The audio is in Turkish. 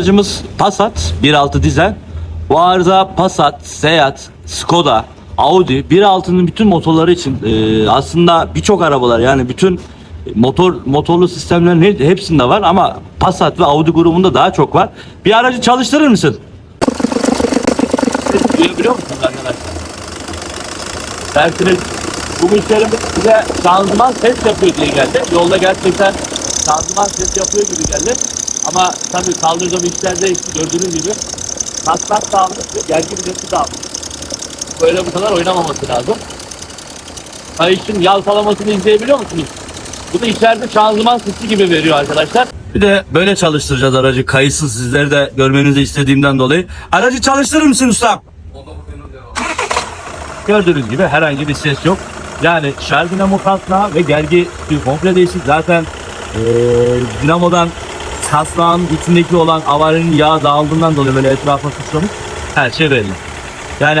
Aracımız Passat 1.6 dizel. Bu arada Passat, Seat, Skoda, Audi 1.6'nın bütün motorları için e, aslında birçok arabalar yani bütün motor motorlu sistemlerin he- hepsinde var ama Passat ve Audi grubunda daha çok var. Bir aracı çalıştırır mısın? Duyabiliyor musunuz arkadaşlar? Dersiniz bu müşterimiz bize şanzıman ses yapıyor diye geldi. Yolda gerçekten şanzıman ses yapıyor gibi geldi. Ama tabii kaldırdığım işlerde işte gördüğünüz gibi taslak dağılmış ve gergi bileti dağılmış. Böyle bu kadar oynamaması lazım. Kayışın yalpalamasını izleyebiliyor musunuz? Bu da içeride şanzıman sesi gibi veriyor arkadaşlar. Bir de böyle çalıştıracağız aracı kayıtsız sizleri de görmenizi istediğimden dolayı. Aracı çalıştırır mısın ustam? Gördüğünüz gibi herhangi bir ses yok. Yani şarj dinamo kasnağı ve gergi komple değişik. Zaten eee dinamodan kasnağın içindeki olan avarinin yağı dağıldığından dolayı böyle etrafa sıçramış. Her şey belli. Yani